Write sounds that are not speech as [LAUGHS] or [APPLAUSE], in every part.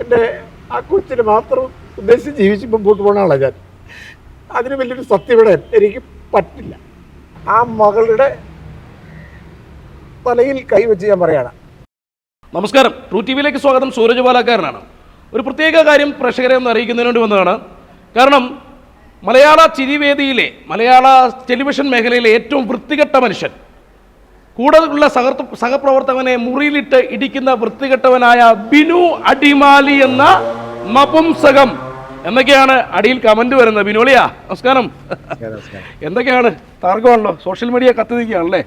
എന്റെ ആ കൊച്ചിന് മാത്രം ഉദ്ദേശിച്ച് ജീവിച്ച് മുമ്പോട്ട് പോകണ ആളാണ് ഞാൻ. അതിന് വലിയൊരു സത്യവിടാൻ എനിക്ക് പറ്റില്ല. ആ മകളുടെ തലയിൽ കൈവച്ച് ഞാൻ പറയാണ്. നമസ്കാരം. ട്രൂ ടി വിയിലേക്ക് സ്വാഗതം. സൂരജ് ബാലാക്കാരനാണ് ഒരു പ്രത്യേക കാര്യം പ്രേക്ഷകരെ ഒന്ന് അറിയിക്കുന്നതിന് വേണ്ടി വന്നതാണ്. കാരണം മലയാള ചിരിവേദിയിലെ മലയാള ടെലിവിഷൻ മേഖലയിലെ ഏറ്റവും വൃത്തികെട്ട മനുഷ്യൻ കൂടുതലുള്ള സഹ സഹപ്രവർത്തകനെ മുറിയിലിട്ട് ഇടിക്കുന്ന വൃത്തികെട്ടവനായ ബിനു അടിമാലി എന്ന നപുംസകം എന്തൊക്കെയാണ് അടിയിൽ കമന്റ് വരുന്നത്. ബിനോളിയാ നമസ്കാരം. എന്തൊക്കെയാണ്? തർക്കമാണല്ലോ. സോഷ്യൽ മീഡിയ കത്തി നിൽക്കുകയാണല്ലേ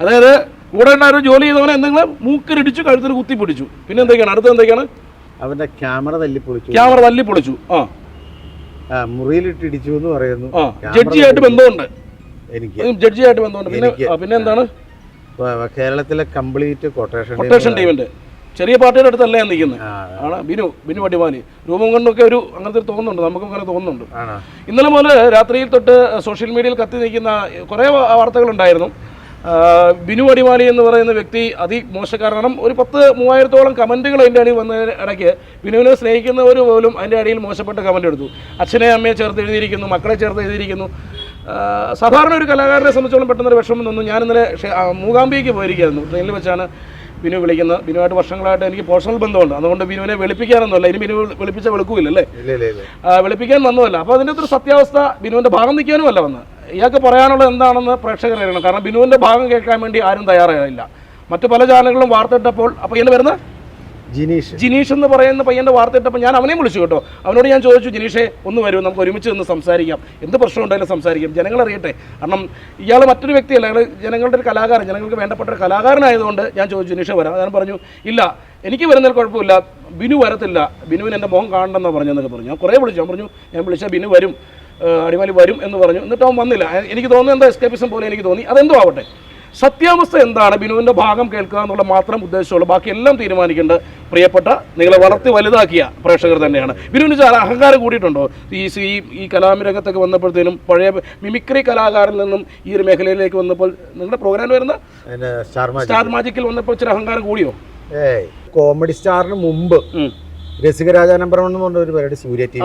അതായത് കൂടെ ഉണ്ടായ ജോലി ചെയ്തവനെ എന്തെങ്കിലും മൂക്കിലിടിച്ചു കഴുത്തിൽ കുത്തി പിടിച്ചു. പിന്നെ എന്തൊക്കെയാണ്? അടുത്ത എന്തൊക്കെയാണ്? അവന്റെ ക്യാമറ തല്ലി പൊളിച്ചു ക്യാമറ തല്ലി പൊളിച്ചു ആ മുറിയിലിട്ട് ഇടിച്ചു എന്ന് പറയുന്നു. ജഡ്ജിയായിട്ട് ബന്ധമുണ്ട്. എനിക്ക്. ജഡ്ജിയായിട്ട് ബന്ധമുണ്ട്. പിന്നെ പിന്നെ എന്താണ്? കേരളത്തിലെ കംപ്ലീറ്റ് കൊട്ടേഷൻ കൊട്ടേഷൻ ടീമിന്റെ ചെറിയ പാർട്ടിയുടെ അടുത്തല്ല ഞാൻ നിൽക്കുന്നത് ആണ്? ബിനു ബിനു അടിമാലി. രൂപം കൊണ്ടൊക്കെ ഒരു അങ്ങനത്തെ ഒരു തോന്നുന്നുണ്ട് നമുക്കും അങ്ങനെ തോന്നുന്നുണ്ട് ഇന്നലെ മുതൽ രാത്രിയിൽ തൊട്ട് സോഷ്യൽ മീഡിയയിൽ കത്തി നിൽക്കുന്ന കുറേ വാർത്തകളുണ്ടായിരുന്നു. ബിനു അടിമാലി എന്ന് പറയുന്ന വ്യക്തി അതിമോശക്കാരൻ ഒരു പത്ത് മൂവായിരത്തോളം കമന്റുകൾ അതിന്റെ അടിയിൽ വന്ന ഇടയ്ക്ക് ബിനുവിനെ സ്നേഹിക്കുന്നവർ പോലും അതിന്റെ അടിയിൽ മോശപ്പെട്ട കമന്റ് എടുത്തു. അച്ഛനെ അമ്മയെ ചേർത്ത് എഴുതിയിരിക്കുന്നു മക്കളെ ചേർത്ത് എഴുതിയിരിക്കുന്നു. സാധാരണ ഒരു കലാകാരനെ സംബന്ധിച്ചോളം പെട്ടെന്നൊരു വിഷമം തന്നു. ഞാൻ ഇന്നലെ മൂകാംബിക്ക് പോയിരിക്കുകയായിരുന്നു. ട്രെയിനിൽ വെച്ചാണ് ബിനു വിളിക്കുന്നത്. ബിനുവായിട്ട് വർഷങ്ങളായിട്ട് എനിക്ക് പേഴ്സണൽ ബന്ധമുണ്ട്. അതുകൊണ്ട് ബിനുവിനെ വെളുപ്പിക്കാനൊന്നുമല്ല. ഇനി ബിനു വെളുപ്പിച്ച വെളുക്കൂല്ല ആ, വെളുപ്പിക്കാൻ വന്നതല്ല. അപ്പോൾ അതിന്റെ ഒരു സത്യാവസ്ഥ ബിനുവിന്റെ ഭാഗം നിൽക്കാനും അല്ല വന്ന്. ഇയാൾക്ക് പറയാനുള്ളത് എന്താണെന്ന് പ്രേക്ഷകർ അറിയണം. കാരണം ബിനുവിന്റെ ഭാഗം കേൾക്കാൻ വേണ്ടി ആരും തയ്യാറായില്ല. മറ്റു പല ചാനലുകളും വാർത്തയിട്ടപ്പോൾ അപ്പോൾ ഇങ്ങനെ വരുന്ന ജിനീഷ്. ജിനീഷ് എന്ന് പറയുന്ന പയ്യന്റെ വാർത്ത ഇട്ടപ്പോൾ ഞാൻ അവനെയും വിളിച്ചു കേട്ടോ. അവനോട് ഞാൻ ചോദിച്ചു ജിനീഷേ ഒന്ന് വരൂ നമുക്ക് ഒരുമിച്ച് നിന്ന് സംസാരിക്കാം. എന്ത് പ്രശ്നം ഉണ്ടായാലും സംസാരിക്കാം. ജനങ്ങൾ അറിയട്ടെ. കാരണം ഇയാൾ മറ്റൊരു വ്യക്തിയല്ല. അയാൾ ജനങ്ങളുടെ ഒരു കലാകാരൻ ജനങ്ങൾക്ക് വേണ്ടപ്പെട്ട ഒരു കലാകാരനായതുകൊണ്ട് ഞാൻ ചോദിച്ചു ജിനീഷേ വരാം. ഞാൻ പറഞ്ഞു ഇല്ല എനിക്ക് വരുന്നതിൽ കുഴപ്പമില്ല. ബിനു വരത്തില്ല. ബിനുവിന് എന്റെ മുഖം കാണണമെന്നാണ് പറഞ്ഞെന്നൊക്കെ പറഞ്ഞു. ഞാൻ കുറേ വിളിച്ചു. ഞാൻ പറഞ്ഞു ഞാൻ വിളിച്ചാൽ ബിനു വരും. അടിമാലി വരും എന്ന് പറഞ്ഞു. എന്നിട്ട് അവൻ വന്നില്ല. എനിക്ക് തോന്നുന്നത് എന്താ എസ്കേപ്പിസം പോലെ എനിക്ക് തോന്നി. അതെന്തോ ആവട്ടെ. സത്യാവസ്ഥ എന്താണ്? ബിനുവിന്റെ ഭാഗം കേൾക്കുക എന്നുള്ള മാത്രം ഉദ്ദേശമുള്ളൂ. ബാക്കി എല്ലാം തീരുമാനിക്കേണ്ട പ്രിയപ്പെട്ട നിങ്ങളെ വളർത്തി വലുതാക്കിയ പ്രേക്ഷകർ തന്നെയാണ്. ബിനുവിന് ചില അഹങ്കാരം കൂടിയിട്ടുണ്ടോ? ഈ ഈ ഈ കലാമരംഗത്തൊക്കെ വന്നപ്പോഴത്തേനും പഴയ മിമിക്രി കലാകാരിൽ നിന്നും ഈ ഒരു മേഖലയിലേക്ക് വന്നപ്പോൾ നിങ്ങളുടെ പ്രോഗ്രാം വരുന്ന സ്റ്റാർ മാജിക്കിൽ വന്നപ്പോൾ ഇച്ചിരി അഹങ്കാരം കൂടിയോ? ഏയ് കോമഡി സ്റ്റാറിന് മുമ്പ് രസികരാജാനം പറഞ്ഞു എന്ന് പറഞ്ഞ ഒരു പരിപാടി സൂര്യ ടി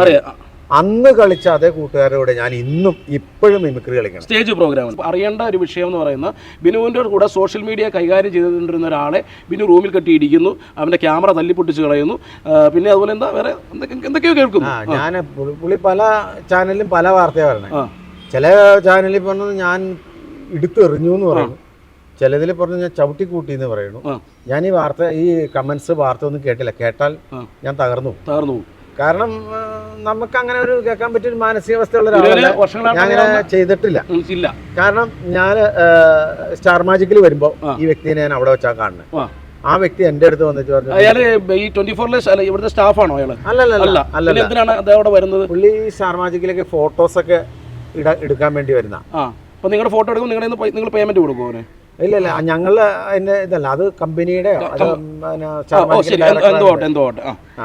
അന്ന് കളിച്ച അതേ കൂട്ടുകാരോടെ ഞാൻ ഇന്നും ഇപ്പോഴും മിമിക്രി കളിക്കണം. സ്റ്റേജ് പ്രോഗ്രാം അറിയേണ്ട ഒരു വിഷയം എന്ന് പറയുന്ന ബിനുവിന്റെ കൂടെ സോഷ്യൽ മീഡിയ കൈകാര്യം ചെയ്തുകൊണ്ടിരുന്ന ഒരാളെ ബിനു റൂമിൽ കെട്ടിയിരിക്കുന്നു അവന്റെ ക്യാമറ തല്ലിപ്പൊട്ടിച്ച് കളയുന്നു. പിന്നെ അതുപോലെ എന്താ വേറെ എന്തൊക്കെ എന്തൊക്കെയോ കേൾക്കും. ഞാൻ പുള്ളി- പല ചാനലിലും പല വാർത്തയാണ് പറഞ്ഞത്. ചില ചാനലിൽ പറഞ്ഞത് ഞാൻ എടുത്തെറിഞ്ഞു എന്ന് പറയുന്നു. ചിലതിൽ പറഞ്ഞു ഞാൻ ചവിട്ടി കൂട്ടി എന്ന് പറയുന്നു. ഞാൻ ഈ വാർത്ത ഈ കമന്റ്സ് വാർത്ത ഒന്നും കേട്ടില്ല. കേട്ടാൽ ഞാൻ തകർന്നു തകർന്നു കാരണം നമുക്ക് അങ്ങനെ ഒരു കേൾക്കാൻ പറ്റിയ ഒരു മാനസികാവസ്ഥയുള്ള ഒരാളല്ല. ഞാൻ അങ്ങനെ ചെയ്തിട്ടില്ല. ഇല്ല. കാരണം ഞാൻ സ്റ്റാർ മാജിക്കിൽ വരുമ്പോൾ ഈ വ്യക്തിയെ ഞാൻ അവിടെ വെച്ചാൽ കാണുന്നത് ആ. വ്യക്തി എന്റെ അടുത്ത് വന്നിട്ട് പറഞ്ഞു അയാൾ ഈ ട്വന്റി ഫോറിലെ ഇവിടുത്തെ സ്റ്റാഫാണോ അയാൾ അല്ലല്ല. അല്ല എന്തിനാണ് അവിടെ വരുന്നത്? പുള്ളി സ്റ്റാർ മാജിക്കിലേക്ക് ഫോട്ടോസ് ഒക്കെ എടുക്കാൻ വേണ്ടി വരുന്ന. അപ്പൊ നിങ്ങളുടെ ഫോട്ടോ എടുക്കും നിങ്ങളുടെ നിങ്ങൾ പേയ്മെന്റ് കൊടുക്കുമോ അവന്? ഇല്ല ഇല്ല ഞങ്ങൾ അതിന്റെ ഇതല്ല അത് കമ്പനിയുടെ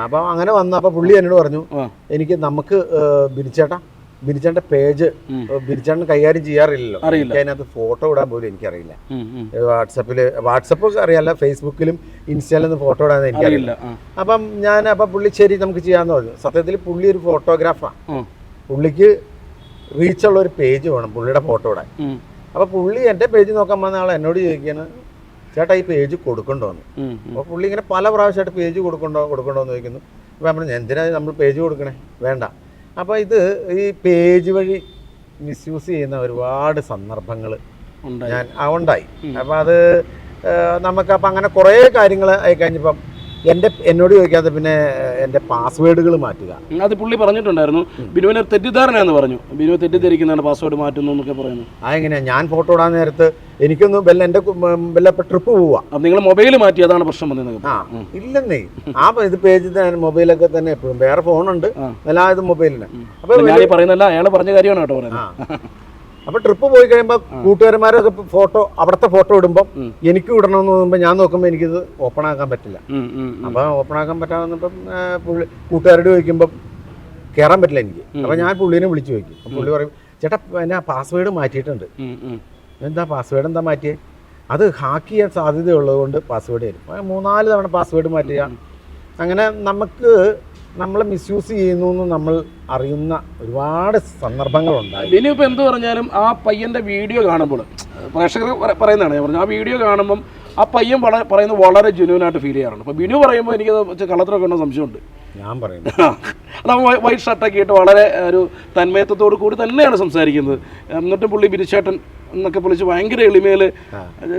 അപ്പൊ അങ്ങനെ വന്നു. അപ്പൊ പുള്ളി എന്നോട് പറഞ്ഞു എനിക്ക് നമുക്ക് ബിരിച്ചേട്ടാ ബിരിച്ചേട്ട പേജ്. ബിരിച്ചേട്ടൻ കൈകാര്യം ചെയ്യാറില്ലല്ലോ. എനിക്ക് അതിനകത്ത് ഫോട്ടോ ഇടാൻ പോലും എനിക്കറിയില്ല. വാട്സപ്പിൽ വാട്സപ്പ് അറിയാല്ല ഫേസ്ബുക്കിലും ഇൻസ്റ്റയിലൊന്നും ഫോട്ടോ ഇടാൻ എനിക്കറിയില്ല. അപ്പം ഞാൻ അപ്പം പുള്ളി ശരി നമുക്ക് ചെയ്യാന്ന് പറഞ്ഞു. സത്യത്തിൽ പുള്ളി ഒരു ഫോട്ടോഗ്രാഫറാണ് ഉം, പുള്ളിക്ക് റീച്ചുള്ള ഒരു പേജ് വേണം പുള്ളിയുടെ ഫോട്ടോ ഇടാൻ. അപ്പോൾ പുള്ളി എന്റെ പേജ് നോക്കാൻ വന്ന ആൾ എന്നോട് ചോദിക്കുകയാണ് ചേട്ടാ ഈ പേജ് കൊടുക്കണ്ടോന്ന്. അപ്പോൾ പുള്ളി ഇങ്ങനെ പല പ്രാവശ്യമായിട്ട് പേജ് കൊടുക്കണ്ടോ കൊടുക്കണ്ടോ എന്ന് ചോദിക്കുന്നു അപ്പോൾ നമ്മൾ എന്തിനാ നമ്മൾ പേജ് കൊടുക്കണേ? വേണ്ട. അപ്പോൾ ഇത് ഈ പേജ് വഴി മിസ്യൂസ് ചെയ്യുന്ന ഒരുപാട് സന്ദർഭങ്ങൾ ഞാൻ ഉണ്ടായി. അപ്പോൾ അത് നമുക്ക് അപ്പം അങ്ങനെ കുറേ കാര്യങ്ങൾ ആയി കഴിഞ്ഞപ്പം എന്റെ എന്നോട് ചോദിക്കാതെ പിന്നെ എന്റെ പാസ്വേഡുകൾ മാറ്റുക. അത് പുള്ളി പറഞ്ഞിട്ടുണ്ടായിരുന്നു. ബിനുവിനെ തെറ്റിദ്ധാരണയെന്ന് പറഞ്ഞു. ബിനു തെറ്റിദ്ധരിക്കുന്നതാണ് പാസ്വേഡ് മാറ്റുന്നു എന്നൊക്കെ പറയുന്നു അതെങ്ങനെയാണ് ഞാൻ ഫോട്ടോ ഇടാൻ നേരത്ത് എനിക്കൊന്ന് വല്ല എന്റെ വല്ല ട്രിപ്പ് പോവാ. നിങ്ങൾ മൊബൈൽ മാറ്റി അതാണ് പ്രശ്നം വന്നത് ആ ഇല്ലെന്നേ. ആ ഇത് പേജിൽ മൊബൈലൊക്കെ തന്നെ എപ്പോഴും. വേറെ ഫോണുണ്ട്. അല്ലാതെ മൊബൈലിന്. അപ്പൊ പറയുന്നല്ല അയാൾ പറഞ്ഞ കാര്യമാണ് കേട്ടോ പറയുന്നത്. [LAUGHS] അപ്പൊ ട്രിപ്പ് പോയി കഴിയുമ്പോൾ കൂട്ടുകാരന്മാരൊക്കെ ഫോട്ടോ അവിടുത്തെ ഫോട്ടോ ഇടുമ്പോൾ. എനിക്ക് ഇടണമെന്ന് തോന്നുമ്പോൾ ഞാൻ നോക്കുമ്പോൾ എനിക്കിത് ഓപ്പൺ ആക്കാൻ പറ്റില്ല. അപ്പൊ ഓപ്പൺ ആക്കാൻ പറ്റാതെ പുള്ളി കൂട്ടുകാരോട് ചോദിക്കുമ്പോൾ കയറാൻ പറ്റില്ല എനിക്ക്. അപ്പൊ ഞാൻ പുള്ളിനെ വിളിച്ചു ചോദിക്കും. അപ്പൊ പുള്ളി പറയും ചേട്ടാ എന്നാ പാസ്വേഡ് മാറ്റിയിട്ടുണ്ട്. എന്താ പാസ്വേഡ് എന്താ മാറ്റിയേ? അത് ഹാക്ക് ചെയ്യാൻ സാധ്യതയുള്ളത് കൊണ്ട് പാസ്വേഡ് തരും മൂന്നാൽ തവണ പാസ്വേഡ് മാറ്റുക അങ്ങനെ നമുക്ക് നമ്മൾ മിസ്യൂസ് ചെയ്യുന്നു എന്ന് നമ്മൾ അറിയുന്ന ഒരുപാട് സന്ദർഭങ്ങളുണ്ടായി ഇനിയിപ്പോൾ ഇപ്പൊ എന്ത് പറഞ്ഞാലും ആ പയ്യന്റെ വീഡിയോ കാണുമ്പോൾ പ്രേക്ഷകർ പറ- പറയുന്നതാണ് ഞാൻ പറഞ്ഞു ആ വീഡിയോ കാണുമ്പം ആ പയ്യൻ വളരെ പറയുന്നത് വളരെ ജെനുവനായിട്ട് ഫീൽ ചെയ്യാറുണ്ട്. അപ്പോൾ ബിനു പറയുമ്പോൾ എനിക്ക് കള്ളത്തിലൊക്കെ ഉണ്ടോ സംശയമുണ്ട്. ഞാൻ പറയുന്നു. അത് വൈറ്റ് ഷർട്ടൊക്കെ ഇട്ട് വളരെ ഒരു തന്മയത്വത്തോട് കൂടി തന്നെയാണ് സംസാരിക്കുന്നത്. എന്നിട്ടും പുള്ളി ബിരിച്ചേട്ടൻ എന്നൊക്കെ വിളിച്ച് ഭയങ്കര എളിമയിൽ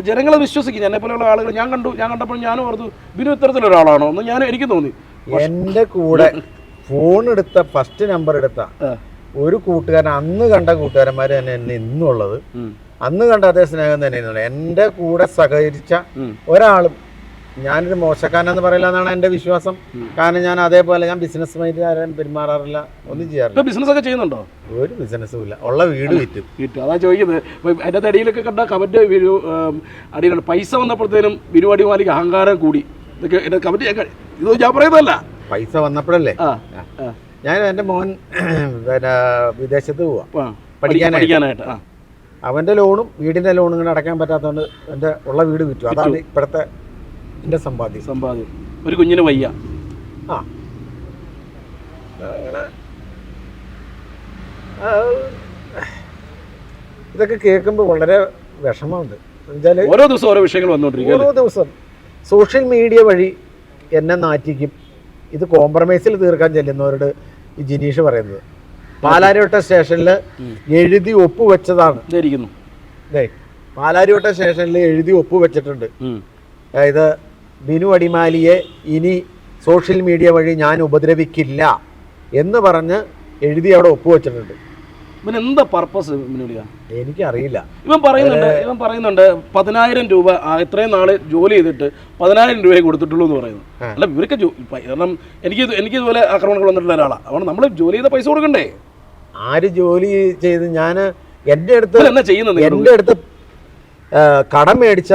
ജനങ്ങളെ വിശ്വസിക്കും. എന്നെ പോലെയുള്ള ആളുകൾ ഞാൻ കണ്ടു ഞാൻ കണ്ടപ്പോൾ ഞാനും ഓർത്തു ബിനു ഇത്തരത്തിലൊരാളാണോ? എന്ന് ഞാൻ എനിക്ക് തോന്നി. എന്റെ കൂടെ ഫോൺ എടുത്ത ഫസ്റ്റ് നമ്പർ എടുത്ത ഒരു കൂട്ടുകാരൻ അന്ന് കണ്ട കൂട്ടുകാരന്മാർ തന്നെ എന്നെ ഇന്നും ഉള്ളത് അന്ന് കണ്ട അതേ സ്നേഹം തന്നെയായിരുന്നു എന്റെ കൂടെ സഹകരിച്ച. ഒരാളും ഞാനൊരു മോശക്കാരനെന്ന് പറയില്ല എന്നാണ് എന്റെ വിശ്വാസം. കാരണം ഞാൻ അതേപോലെ ഞാൻ ബിസിനസ് മൈൻഡ് പെരുമാറാറില്ല ഒന്നും ചെയ്യാറില്ല. ബിസിനസ് ഒക്കെ ചെയ്യുന്നുണ്ടോ? ഒരു ബിസിനസ്സും ഇല്ല. ഉള്ള വീട് വിറ്റ്. വിറ്റ്. അതാ ചോദിക്കുന്നത്. അതിന്റെ അടിയിലൊക്കെ കണ്ട കമന്റ് അടിയിലാണ് പൈസ വന്നപ്പോഴത്തേനും വിരുവാടി മാലിക്ക് അഹങ്കാരം കൂടി. ഇതൊക്കെ എന്റെ ഞാൻ ഇത് ഞാൻ പറയുന്നതല്ല. പൈസ വന്നപ്പോഴല്ലേ? ഞാൻ എന്റെ മോൻ [CLEARS THROAT] പിന്നെ വിദേശത്ത് പോവാ. പഠിക്കാനായിട്ട്. അവന്റെ അവന്റെ ലോണും വീടിന്റെ ലോണും കൂടെ അടയ്ക്കാൻ പറ്റാത്തതുകൊണ്ട് എന്റെ ഉള്ള വീട് വിറ്റു. അതാണ് ഇപ്പോഴത്തെ എന്റെ സമ്പാദ്യം. സമ്പാദ്യം. ഒരു കുഞ്ഞിന് വയ്യ. ആ. ഇതൊക്കെ കേൾക്കുമ്പോൾ വളരെ വിഷമമുണ്ട്. ഓരോ ദിവസം ഓരോ വിഷയങ്ങൾ വന്നുകൊണ്ടിരിക്കും ഓരോ ദിവസം സോഷ്യൽ മീഡിയ വഴി എന്നെ നാറ്റിക്കും. ഇത് കോംപ്രമൈസിൽ തീർക്കാൻ ചെല്ലുന്നവരോട് ഈ ജിനീഷ് പറയുന്നത്. പാലാരിവട്ട സ്റ്റേഷനിൽ എഴുതി ഒപ്പുവെച്ചതാണ്. പാലാരിവട്ട സ്റ്റേഷനിൽ എഴുതി ഒപ്പുവെച്ചിട്ടുണ്ട്. വെച്ചിട്ടുണ്ട് അതായത് ബിനു അടിമാലിയെ ഇനി സോഷ്യൽ മീഡിയ വഴി ഞാൻ ഉപദ്രവിക്കില്ല എന്ന് പറഞ്ഞ് എഴുതി അവിടെ ഒപ്പുവെച്ചിട്ടുണ്ട്. ഇവൻ എന്താ പർപ്പസ് എനിക്ക് എനിക്കറിയില്ല. ഇവൻ പറയുന്നുണ്ട് ഇവൻ പറയുന്നുണ്ട് പതിനായിരം രൂപ ആ, ഇത്രയും നാൾ ജോലി ചെയ്തിട്ട് പതിനായിരം രൂപയെ കൊടുത്തിട്ടുള്ളൂ എന്ന് പറയുന്നു. അല്ല ഇവർക്ക് കാരണം എനിക്ക് ഇത് എനിക്ക് ഇതുപോലെ ആക്രമണങ്ങൾ വന്നിട്ടുള്ള ഒരാളാണ് അതുകൊണ്ട് നമ്മൾ ജോലി ചെയ്ത പൈസ കൊടുക്കണ്ടേ? ആര് ജോലി ചെയ്ത് ഞാൻ എന്റെ അടുത്ത് എന്റെ എന്നാ ചെയ്യുന്നത് നിങ്ങളോട്? എന്റെ അടുത്ത് കടം മേടിച്ച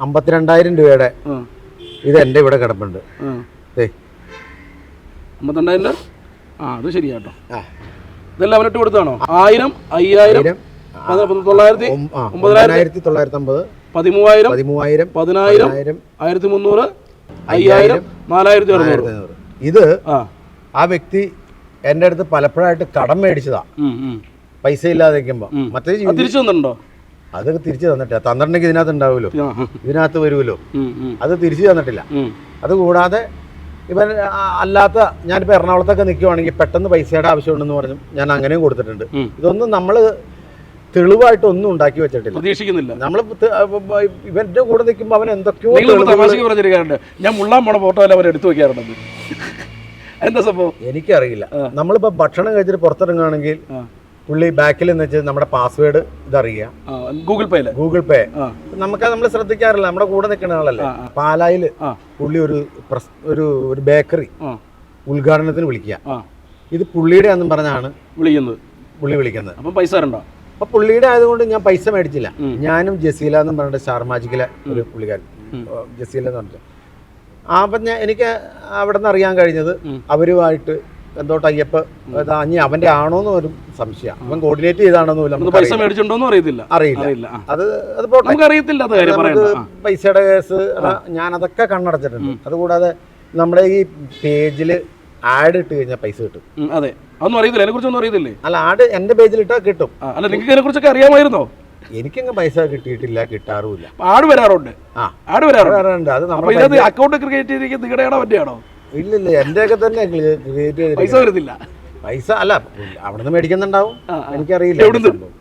അമ്പത്തിരണ്ടായിരം രൂപയുടെ ഇത് എന്റെ ഇവിടെ കിടപ്പുണ്ട്. അമ്പത്തിരണ്ടായിരം രൂപ? ആ അത് ശരിയാട്ടോ. ആ. ഇതെല്ലാം അവനിട്ട് കൊടുത്താണോ ആയിരം അയ്യായിരം തൊള്ളായിരത്തി ഒമ്പതിനായിരത്തി തൊള്ളായിരത്തി അമ്പത് പതിമൂവായിരം പതിമൂവായിരം പതിനായിരം ആയിരത്തി മുന്നൂറ് അയ്യായിരം നാലായിരത്തി അറുന്നൂറ്. ഇത് ആ വ്യക്തി എന്റെ അടുത്ത് പലപ്പോഴായിട്ട് കടം മേടിച്ചതാ. പൈസ ഇല്ലാതെ നിൽക്കുമ്പോൾ. മറ്റേ തിരിച്ചു തന്നിട്ടുണ്ടോ? അത് തിരിച്ചു തന്നിട്ടില്ല. തന്നിട്ടുണ്ടെങ്കിൽ ഇതിനകത്ത് ഉണ്ടാവുമല്ലോ. ഇതിനകത്ത് വരുമല്ലോ. അത് തിരിച്ചു തന്നിട്ടില്ല. അത് അതുകൂടാതെ ഇവൻ അല്ലാത്ത ഞാനിപ്പോൾ എറണാകുളത്തൊക്കെ നിൽക്കുവാണെങ്കിൽ പെട്ടെന്ന് പൈസയുടെ ആവശ്യമുണ്ടെന്ന് പറഞ്ഞു. ഞാൻ അങ്ങനെയും കൊടുത്തിട്ടുണ്ട്. ഇതൊന്നും നമ്മൾ തെളിവായിട്ട് ഒന്നും ഉണ്ടാക്കി വെച്ചിട്ടില്ല. പ്രതീക്ഷിക്കുന്നില്ല. നമ്മൾ ഇവന്റെ കൂടെ നിൽക്കുമ്പോൾ അവൻ എന്തൊക്കെയോ തമാശക്ക് പറഞ്ഞിരിക്കാറുണ്ട് ഞാൻ മുള്ളാൻ പോണ ഫോട്ടോ എല്ലാം അവർ എടുത്തു വെക്കാറുണ്ട്. എന്താ സംഭവം? എനിക്കറിയില്ല. നമ്മളിപ്പോ നമ്മളിപ്പോൾ ഭക്ഷണം കഴിച്ചിട്ട് പുറത്തിറങ്ങുകയാണെങ്കിൽ പുള്ളി ബാക്കിൽ എന്ന് വെച്ചാൽ നമ്മുടെ പാസ്വേഡ് ഇതറിയാ ഗൂഗിൾ പേ ഗൂഗിൾ പേ നമുക്ക് നമ്മൾ ശ്രദ്ധിക്കാറില്ല. നമ്മുടെ കൂടെ നിൽക്കുന്ന ആളല്ലേ. പാലായിൽ പുള്ളി ഒരു ഒരു ഒരു ബേക്കറി ഉദ്ഘാടനത്തിന് വിളിക്കുക. ഇത് പുള്ളിയുടെ ആണെന്ന് പറഞ്ഞാണ് വിളിക്കുന്നത്. പുള്ളി വിളിക്കുന്നത്. അപ്പം പൈസ ഉണ്ടോ അപ്പൊ പുള്ളിയുടെ ആയതുകൊണ്ട് ഞാൻ പൈസ മേടിച്ചില്ല. ഞാനും ജസീല എന്ന് പറഞ്ഞിട്ട് സ്റ്റാർ മാജിക്കിലെ ഒരു പുള്ളിക്കാരൻ. ജസീല എന്ന് പറഞ്ഞിട്ട്. ആ അപ്പം ഞാൻ എനിക്ക് അവിടെ നിന്ന് അറിയാൻ കഴിഞ്ഞത് അവരുമായിട്ട് എന്തോ ടൈപ്പ് അഞ്ഞി അവന്റെ ആണോന്ന് ഒരു സംശയം. അവൻ കോർഡിനേറ്റ് ചെയ്താണോന്ന് പൈസ അറിയില്ല. അറിയത്തില്ല. അറിയില്ല. അത് അത് നമുക്ക് അറിയത്തില്ല. പൈസയുടെ കേസ് ഞാൻ അതൊക്കെ കണ്ണടച്ചിട്ടുണ്ട്. അതുകൂടാതെ നമ്മുടെ ഈ പേജിൽ ആഡ് ഇട്ട് കഴിഞ്ഞാൽ പൈസ കിട്ടും. അതെ. അതൊന്നും അറിയത്തില്ല. അതിനെ കുറിച്ചൊന്നും അറിയത്തില്ലേ? അല്ല ആഡ് എന്റെ പേജിൽ ഇട്ടാൽ കിട്ടും അല്ല നിങ്ങൾക്ക് അതിനെ കുറിച്ചൊക്കെ അറിയാമായിരുന്നോ? എനിക്കങ്ങ് പൈസ കിട്ടിയിട്ടില്ല കിട്ടാറുമില്ല. ആട് വരാറുണ്ട്. ആ. ആട് വരാറുണ്ട്. അത് നമ്മുടെ അക്കൗണ്ട് ക്രിയേറ്റ് ചെയ്തിരിക്കുന്നത് നിങ്ങളുടെ ആണോ ഇല്ലില്ല എന്റെയൊക്കെ തന്നെ ക്രിയേറ്റ് പൈസ ചെയ്തിരിക്കുന്നത് വരുന്നില്ല പൈസ അല്ല അവിടുന്ന് മേടിക്കുന്നുണ്ടാവും. എനിക്കറിയില്ല എവിടുന്ന്? അതിന്റെ സംഭവം.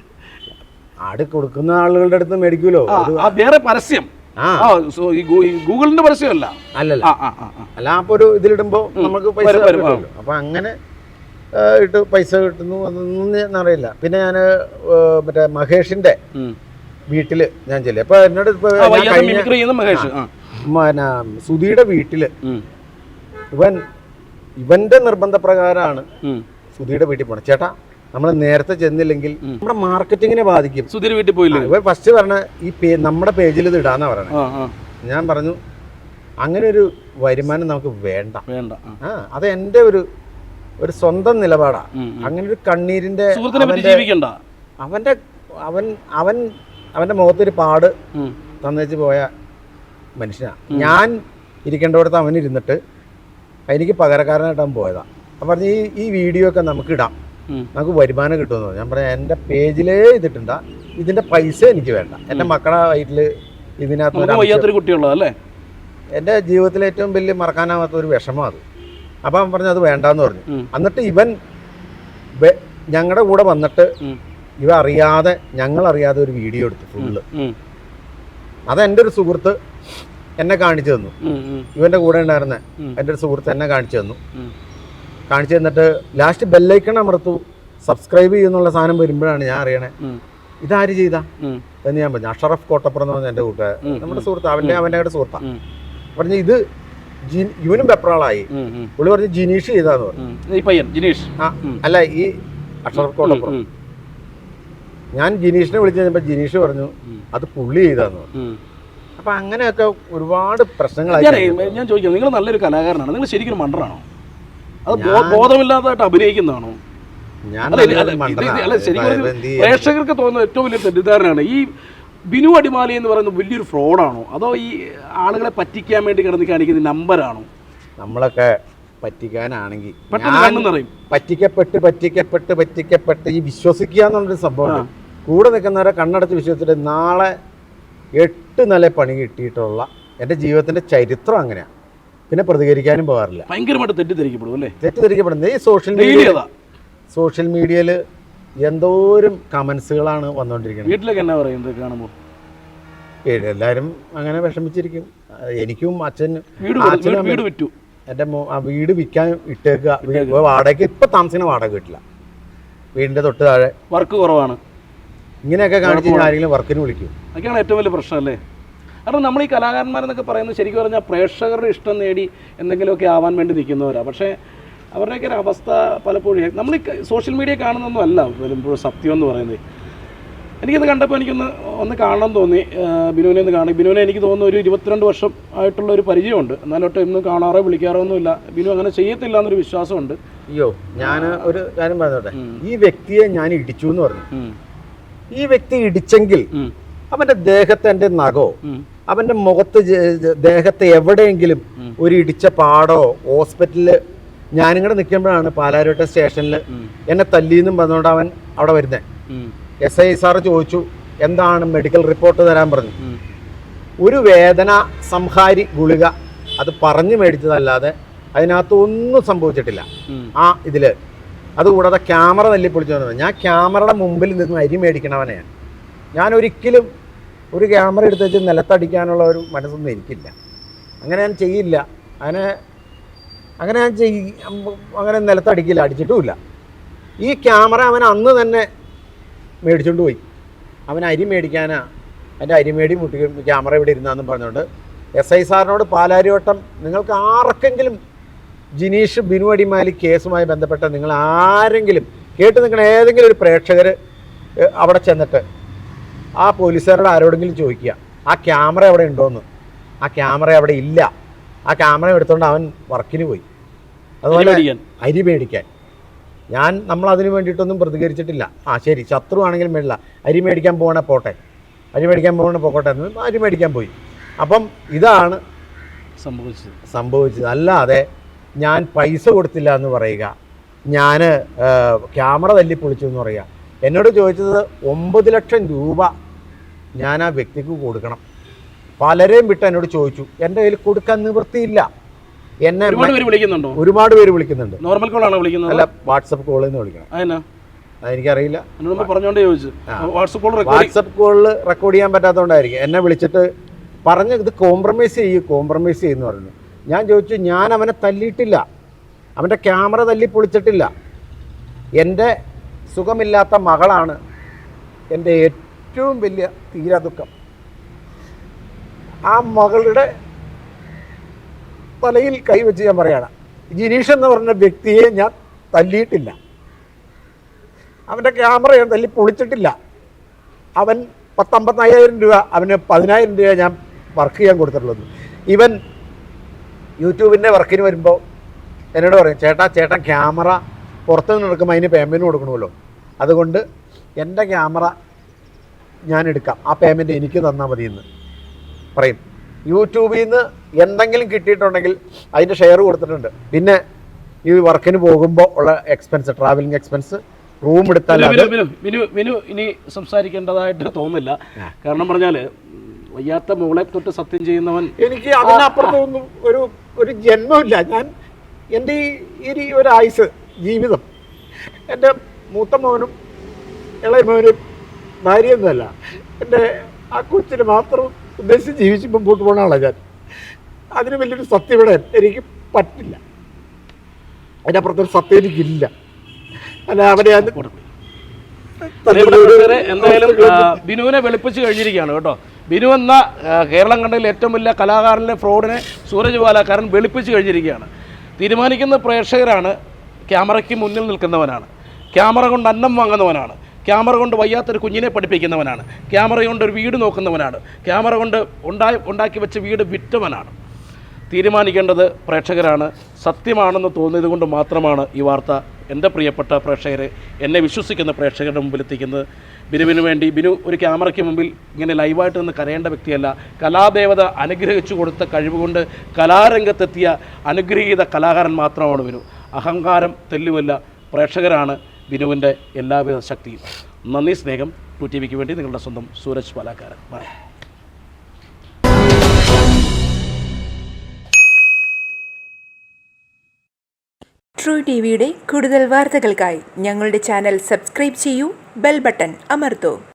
ആട് കൊടുക്കുന്ന ആളുകളുടെ അടുത്ത് മേടിക്കൂലോ ആ, അത് ആ വേറെ പരസ്യം ആ ആ സോ ഈ ഗൂ- ഈ ഗൂഗിളിന്റെ പരസ്യമല്ല അല്ലല്ല ആ ആ ആ ആ. അല്ല അപ്പൊ ഒരു ഇതിലിടുമ്പോ നമുക്ക് പൈസ വരും, വരും, ആ. കിട്ടുമല്ലോ. അപ്പൊ അങ്ങനെ ആ, ഇട്ട് പൈസ കിട്ടുന്നു അതൊന്നും ഞാൻ അറിയില്ല പിന്നെ ഞാൻ മറ്റേ മഹേഷിന്റെ ഉം. വീട്ടിൽ ഞാൻ ചെല്ലു അപ്പൊ എന്നോട് ഇപ്പൊ ആ ഞാൻ വയ്യാത്ത കഴിഞ്ഞ മിമിക്രി ചെയ്യുന്ന മഹേഷ് ആ പിന്നെ സുധിയുടെ വീട്ടിൽ ഉം, ഇവൻ ഇവന്റെ നിർബന്ധപ്രകാരമാണ്. സുധിയുടെ വീട്ടിൽ പോണത്. ചേട്ടാ നമ്മൾ നേരത്തെ ചെന്നില്ലെങ്കിൽ നമ്മുടെ മാർക്കറ്റിങ്ങിനെ ബാധിക്കും. സുധീർ വീട്ടിൽ പോയില്ലേ? ഇവൻ ഫസ്റ്റ് പറഞ്ഞ ഈ പേ നമ്മുടെ പേജിൽ ഇത് ഇടാന്നാ പറയണേ. ഞാൻ പറഞ്ഞു അങ്ങനെ ഒരു വരുമാനം നമുക്ക് വേണ്ട. വേണ്ട ആ. അത് എന്റെ ഒരു ഒരു സ്വന്തം നിലപാടാ. അങ്ങനെ ഒരു കണ്ണീരിന്റെ അവന്റെ അവൻ അവൻ അവന്റെ മുഖത്തൊരു പാട് തന്നേച്ച് പോയ മനുഷ്യനാ. ഞാൻ ഇരിക്കേണ്ടടുത്ത് അവൻ ഇരുന്നിട്ട് എനിക്ക് പകരക്കാരനായിട്ടാണ് പോയതാണ് പോയതാ. അപ്പം പറഞ്ഞു ഈ ഈ വീഡിയോ ഒക്കെ നമുക്ക് ഇടാം. നമുക്ക് വരുമാനം കിട്ടുമെന്ന് പറഞ്ഞു. ഞാൻ പറഞ്ഞു എന്റെ പേജിലേ ഇതിട്ടുണ്ട. ഇതിന്റെ പൈസ എനിക്ക് വേണ്ട. എന്റെ മക്കളെ വീട്ടിൽ ഇതിനകത്ത് അല്ലേ? എന്റെ ജീവിതത്തിലെ ഏറ്റവും വലിയ മറക്കാനാവാത്ത ഒരു വിഷമം അത്. അപ്പം പറഞ്ഞു അത് വേണ്ടാന്ന് പറഞ്ഞു. എന്നിട്ട് ഇവൻ ഞങ്ങളുടെ കൂടെ വന്നിട്ട് ഇവ അറിയാതെ ഞങ്ങൾ അറിയാതെ ഒരു വീഡിയോ എടുത്തു ഫുള്ള് അതെന്റെ ഒരു സുഹൃത്ത് എന്നെ കാണിച്ചു തന്നു. ഉം. കൂടെ ഉണ്ടായിരുന്ന. എന്റെ ഒരു സുഹൃത്ത് എന്നെ കാണിച്ചു തന്നു. കാണിച്ചു തന്നിട്ട് ലാസ്റ്റ് ബെല്ലൈക്കൺ അമർത്തു. സബ്സ്ക്രൈബ് ചെയ്യുന്നുള്ള സാധനം വരുമ്പോഴാണ് ഞാൻ അറിയണേ. ഇതാര് ചെയ്താ. എന്ന് ഞാൻ പറഞ്ഞു. അഷറഫ് കോട്ടപ്പുറം എന്ന് പറഞ്ഞ എന്റെ കൂട്ടുകാരൻ. നമ്മുടെ സുഹൃത്ത് അവന്റെ അവന്റെ കൂടെ സുഹൃത്താണ് പറഞ്ഞു ഇത് ഇവനും പെപ്രാളായി. പുള്ളി പറഞ്ഞു ജിനീഷ് ചെയ്താന്ന് പറഞ്ഞു. ജിനീഷ്. അല്ല ഈ അഷറഫ് കോട്ടപ്പുറം. ഞാൻ ജിനീഷിനെ വിളിച്ചു കഴിഞ്ഞപ്പോൾ ജിനീഷ് പറഞ്ഞു അത് പുള്ളി ചെയ്താന്ന് പറഞ്ഞു. അപ്പൊ അങ്ങനെയൊക്കെ ഒരുപാട് പ്രശ്നങ്ങളായി ഞാനേ ഞാൻ ചോദിക്കാം നിങ്ങൾ നല്ലൊരു കലാകാരനാണ്? നിങ്ങൾ ശരിക്കും മണ്ടറാണോ അത് ബോധമില്ലാത്തതായിട്ട് അഭിനയിക്കുന്നതാണോ? അല്ല, ശരിക്കും? പ്രേക്ഷകർക്ക് തോന്നുന്ന ഏറ്റവും വലിയ തെറ്റിദ്ധാരണയാണ് ഈ ബിനു അടിമാലി എന്ന് പറയുന്നത് വലിയൊരു ഫ്രോഡാണോ? അതോ ഈ ആളുകളെ പറ്റിക്കാൻ വേണ്ടി കിടന്ന് കാണിക്കുന്ന നമ്പറാണോ നമ്മളൊക്കെ പറ്റിക്കാനാണെങ്കിൽ പറ്റിക്കപ്പെട്ട് പറ്റിക്കപ്പെട്ട് പറ്റിക്കപ്പെട്ട് ഈ വിശ്വസിക്കുക എന്നുള്ളൊരു സംഭവമാണ് കൂടെ നിൽക്കുന്നവരെ കണ്ണടച്ച് വിശ്വസിച്ചിട്ട് നാളെ എട്ട് നില പണി കിട്ടിയിട്ടുള്ള എന്റെ ജീവിതത്തിന്റെ ചരിത്രം അങ്ങനെയാണ് പിന്നെ പ്രതികരിക്കാനും പോകാറില്ല. ഭയങ്കരമായിട്ട് തെറ്റിദ്ധരിക്കപ്പെടും അല്ലേ? തെറ്റിദ്ധരിക്കപ്പെടുന്നത് ഈ സോഷ്യൽ മീഡിയ സോഷ്യൽ മീഡിയയിൽ എന്തോരം കമൻസുകളാണ് വന്നുകൊണ്ടിരിക്കുന്നത്. വീട്ടിലൊക്കെ എന്നാ പറയുന്നത് കാണുമ്പോൾ എല്ലാവരും അങ്ങനെ വിഷമിച്ചിരിക്കും. എനിക്കും അച്ഛനും അച്ഛനും വീട് വിറ്റു. എന്റെ ആ വീട് വിൽക്കാൻ ഇട്ടേക്കുക. വാടകയ്ക്ക് ഇപ്പം താമസിക്കുന്ന വാടക കിട്ടില്ല വീടിന്റെ തൊട്ട് താഴെ. വർക്ക് കുറവാണ്. ഇങ്ങനെയൊക്കെ കാണിച്ച് ആരെങ്കിലും വർക്കിന് വിളിക്കും അതൊക്കെയാണ് ഏറ്റവും വലിയ പ്രശ്നം അല്ലേ? കാരണം നമ്മൾ ഈ കലാകാരന്മാരെന്നൊക്കെ പറയുന്നത് ശരിക്കും പറഞ്ഞാൽ പ്രേക്ഷകരുടെ ഇഷ്ടം നേടി എന്തെങ്കിലുമൊക്കെ ആവാൻ വേണ്ടി നിൽക്കുന്നവരാണ് പക്ഷേ അവരുടെയൊക്കെ ഒരു അവസ്ഥ പലപ്പോഴും നമ്മൾ ഈ സോഷ്യൽ മീഡിയ കാണുന്നൊന്നും അല്ല വരുമ്പോൾ സത്യം എന്ന് പറയുന്നത്. എനിക്കത് കണ്ടപ്പോൾ എനിക്കൊന്ന് ഒന്ന് കാണണം തോന്നി. ബിനുവിനെ ഒന്ന് കാണി ബിനുവിനെ എനിക്ക് തോന്നുന്നു ഒരു ഇരുപത്തിരണ്ട് വർഷം ആയിട്ടുള്ള ഒരു പരിചയമുണ്ട്. എന്നാലോട്ട് ഇന്നും കാണാറോ വിളിക്കാറോ ഒന്നുമില്ല. ബിനു അങ്ങനെ ചെയ്യത്തില്ല എന്നൊരു വിശ്വാസമുണ്ട്. അയ്യോ ഞാൻ ഒരു കാര്യം പറഞ്ഞോട്ടെ? ഈ വ്യക്തിയെ ഞാൻ ഇടിച്ചു എന്ന് പറഞ്ഞു. ഈ വ്യക്തി ഇടിച്ചെങ്കിൽ ഉം, അവന്റെ ദേഹത്തെ എന്റെ നഖോ അവന്റെ മുഖത്ത് ജ- എവിടെയെങ്കിലും ഒരു ഇടിച്ച പാടോ ഹോസ്പിറ്റലിൽ ഞാനിങ്ങടെ നിൽക്കുമ്പോഴാണ് പാലാരോട്ട സ്റ്റേഷനിൽ എന്നെ തല്ലിയെന്നും പറഞ്ഞുകൊണ്ട് അവൻ അവിടെ വരുന്നത് എസ് ഐ സാറ് ചോദിച്ചു എന്താണ് മെഡിക്കൽ റിപ്പോർട്ട് തരാൻ പറഞ്ഞു. ഒരു വേദന സംഹാരി ഗുളിക അത് പറഞ്ഞു മേടിച്ചതല്ലാതെ അതിനകത്ത് ഒന്നും സംഭവിച്ചിട്ടില്ല. ആ ഇതിൽ. അതുകൂടാതെ ക്യാമറ തല്ലിപ്പൊളിച്ചു ഞാൻ ക്യാമറയുടെ മുമ്പിൽ നിന്ന് അരി മേടിക്കണവനെയാണ്. ഞാൻ ഒരിക്കലും ഒരു ക്യാമറ എടുത്ത് വെച്ച് നിലത്തടിക്കാനുള്ള ഒരു മനസ്സൊന്നും എനിക്കില്ല. അങ്ങനെ ഞാൻ ചെയ്യില്ല. അങ്ങനെ അങ്ങനെ ഞാൻ ചെയ് അങ്ങനെ നിലത്തടിക്കില്ല അടിച്ചിട്ടുമില്ല. ഈ ക്യാമറ അവൻ അന്ന് തന്നെ മേടിച്ചുകൊണ്ട് പോയി. അവൻ അരി മേടിക്കാനാ എന്റെ അരിമേടി മുട്ടി ക്യാമറ ഇവിടെ ഇരുന്നാന്നും പറഞ്ഞുകൊണ്ട് എസ് ഐ സാറിനോട് പാലാരിവട്ടം നിങ്ങൾക്ക് ആർക്കെങ്കിലും ജിനീഷ് ബിനു അടിമാലി കേസുമായി ബന്ധപ്പെട്ട നിങ്ങൾ ആരെങ്കിലും കേട്ട് നിൽക്കുന്ന ഏതെങ്കിലും ഒരു പ്രേക്ഷകർ അവിടെ ചെന്നിട്ട് ആ പോലീസുകാരോട് ആരോടെങ്കിലും ചോദിക്കുക ആ ക്യാമറ അവിടെ ഉണ്ടോയെന്ന് ആ ക്യാമറ അവിടെ ഇല്ല. ആ ക്യാമറ എടുത്തുകൊണ്ട് അവൻ വർക്കിന് പോയി. അതുപോലെ. അരി മേടിക്കാൻ. ഞാൻ നമ്മൾ അതിന് വേണ്ടിയിട്ടൊന്നും പ്രതികരിച്ചിട്ടില്ല. ആ ശരി ശത്രു ആണെങ്കിലും വേണ്ടില്ല അരി മേടിക്കാൻ പോകണേ പോട്ടെ. അരി മേടിക്കാൻ പോകണേ പോകട്ടെ എന്ന് അരി മേടിക്കാൻ പോയി. അപ്പം ഇതാണ് സംഭവിച്ചത്. സംഭവിച്ചത്. അല്ലാതെ ഞാൻ പൈസ കൊടുത്തില്ല എന്ന് പറയുക ഞാൻ ക്യാമറ തല്ലി പൊളിച്ചു എന്ന് പറയുക എന്നോട് ചോദിച്ചത് ഒമ്പത് ലക്ഷം രൂപ ഞാൻ ആ വ്യക്തിക്ക് കൊടുക്കണം. പലരെയും വിട്ട് എന്നോട് ചോദിച്ചു എന്റെ കയ്യിൽ കൊടുക്കാൻ നിവൃത്തിയില്ല. എന്നെ ഒരുപാട് പേര് വിളിക്കുന്നുണ്ടോ? ഒരുപാട് പേര് വിളിക്കുന്നുണ്ട്. നോർമൽ കോളാണ് വിളിക്കുന്നത്? അല്ല വാട്സപ്പ് കോളിൽ നിന്ന് വിളിക്കണം. എനിക്കറിയില്ല വാട്സപ്പ് കോളിൽ റെക്കോർഡ് ചെയ്യാൻ പറ്റാത്തതുകൊണ്ടായിരിക്കും എന്നെ വിളിച്ചിട്ട് പറഞ്ഞ ഇത് കോംപ്രമൈസ് ചെയ്യൂ കോംപ്രമൈസ് ചെയ്യുന്നു പറഞ്ഞു. ഞാൻ ചോദിച്ചു ഞാൻ അവനെ തല്ലിയിട്ടില്ല. അവന്റെ ക്യാമറ തല്ലി പൊളിച്ചിട്ടില്ല. എന്റെ സുഖമില്ലാത്ത മകളാണ് എന്റെ ഏറ്റവും വലിയ തീരാ ദുഃഖം. ആ മകളുടെ തലയിൽ കൈവച്ച് ഞാൻ പറയാണ് ജിനീഷ് എന്ന് പറഞ്ഞ വ്യക്തിയെ ഞാൻ തല്ലിയിട്ടില്ല. അവന്റെ ക്യാമറ ഞാൻ തല്ലി പൊളിച്ചിട്ടില്ല. അവൻ പത്തമ്പത്തയ്യായിരം രൂപ അവന് പതിനായിരം രൂപ ഞാൻ വർക്ക് ചെയ്യാൻ കൊടുത്തിട്ടുള്ളത്. ഇവൻ യൂട്യൂബിന്റെ വർക്കിന് വരുമ്പോൾ എന്നോട് പറയും ചേട്ടാ ചേട്ടൻ ക്യാമറ പുറത്തുനിന്ന് എടുക്കുമ്പോൾ അതിന് പേയ്മെന്റ് കൊടുക്കണമല്ലോ. അതുകൊണ്ട് എന്റെ ക്യാമറ ഞാൻ എടുക്കാം ആ പേയ്മെന്റ് എനിക്ക് തന്നാൽ മതി എന്ന് പറയും. യൂട്യൂബിൽ നിന്ന് എന്തെങ്കിലും കിട്ടിയിട്ടുണ്ടെങ്കിൽ അതിന്റെ ഷെയർ കൊടുത്തിട്ടുണ്ട്. പിന്നെ ഈ വർക്കിന് പോകുമ്പോൾ ഉള്ള എക്സ്പെൻസ് ട്രാവലിംഗ് എക്സ്പെൻസ് റൂം എടുത്താൽ വിനു ഇനി സംസാരിക്കേണ്ടതായിട്ട് തോന്നില്ല കാരണം പറഞ്ഞാൽ വയ്യാത്ത മോളെ തൊട്ട് സത്യം ചെയ്യുന്നവൻ എനിക്ക് അതിനപ്പുറത്തൊന്നും ഒരു ഒരു ജന്മമില്ല. ഞാൻ എന്റെ ഈ ഒരു ആയുസ് ജീവിതം എന്റെ മൂത്ത മോനും ഇളയ മോനും ഭാര്യയൊന്നുമല്ല. എന്റെ ആ കൊച്ചിന് മാത്രം ഉദ്ദേശിച്ച് ജീവിച്ച് മുമ്പോട്ട് പോണ ആളാണ് ഞാൻ. അതിന് വലിയൊരു സത്യം ഇവിടെ എനിക്ക് പറ്റില്ല. അതിനപ്പുറത്തൊരു സത്യം എനിക്കില്ല. അല്ല പ്രിയപ്പെട്ട എന്തായാലും ബിനുവിനെ വെളുപ്പിച്ച് കഴിഞ്ഞിരിക്കുകയാണ് കേട്ടോ. ബിനു എന്ന കേരളം കണ്ടതിൽ ഏറ്റവും വലിയ കലാകാരനിലെ ഫ്രോഡിനെ സൂരജ് ബാലാക്കാരൻ വെളുപ്പിച്ച് കഴിഞ്ഞിരിക്കുകയാണ്. തീരുമാനിക്കുന്ന പ്രേക്ഷകരാണ് ക്യാമറയ്ക്ക് മുന്നിൽ നിൽക്കുന്നവനാണ്. ക്യാമറ കൊണ്ട് അന്നം വാങ്ങുന്നവനാണ്. ക്യാമറ കൊണ്ട് വയ്യാത്തൊരു കുഞ്ഞിനെ പഠിപ്പിക്കുന്നവനാണ്. ക്യാമറ കൊണ്ട് ഒരു വീട് നോക്കുന്നവനാണ്. ക്യാമറ കൊണ്ട് ഉണ്ടായി ഉണ്ടാക്കി വെച്ച വീട് വിറ്റവനാണ്. തീരുമാനിക്കേണ്ടത് പ്രേക്ഷകരാണ്. സത്യമാണെന്ന് തോന്നിയത് കൊണ്ട് മാത്രമാണ് ഈ വാർത്ത എന്റെ പ്രിയപ്പെട്ട പ്രേക്ഷകരെ എന്നെ വിശ്വസിക്കുന്ന പ്രേക്ഷകരുടെ മുമ്പിൽ എത്തിക്കുന്നത്. ബിനുവിന് വേണ്ടി ബിനു ഒരു ക്യാമറയ്ക്ക് മുമ്പിൽ ഇങ്ങനെ ലൈവായിട്ട് നിന്ന് കരയേണ്ട വ്യക്തിയല്ല. കലാദേവത അനുഗ്രഹിച്ചു കൊടുത്ത കഴിവുകൊണ്ട് കലാരംഗത്തെത്തിയ അനുഗ്രഹീത കലാകാരൻ മാത്രമാണ് ബിനു. അഹങ്കാരം തെല്ലുമല്ല പ്രേക്ഷകരാണ് ബിനുവിന്റെ എല്ലാവിധ ശക്തിയും. നന്ദി സ്നേഹം. ടു ടി വിക്ക് വേണ്ടി നിങ്ങളുടെ സ്വന്തം സൂരജ് പാലാക്കാരൻ. ബൈ. ട്രൂ ടി വിയുടെ കൂടുതൽ വാർത്തകൾക്കായി ഞങ്ങളുടെ ചാനൽ സബ്സ്ക്രൈബ് ചെയ്യൂ ബെൽ ബട്ടൺ അമർത്തൂ.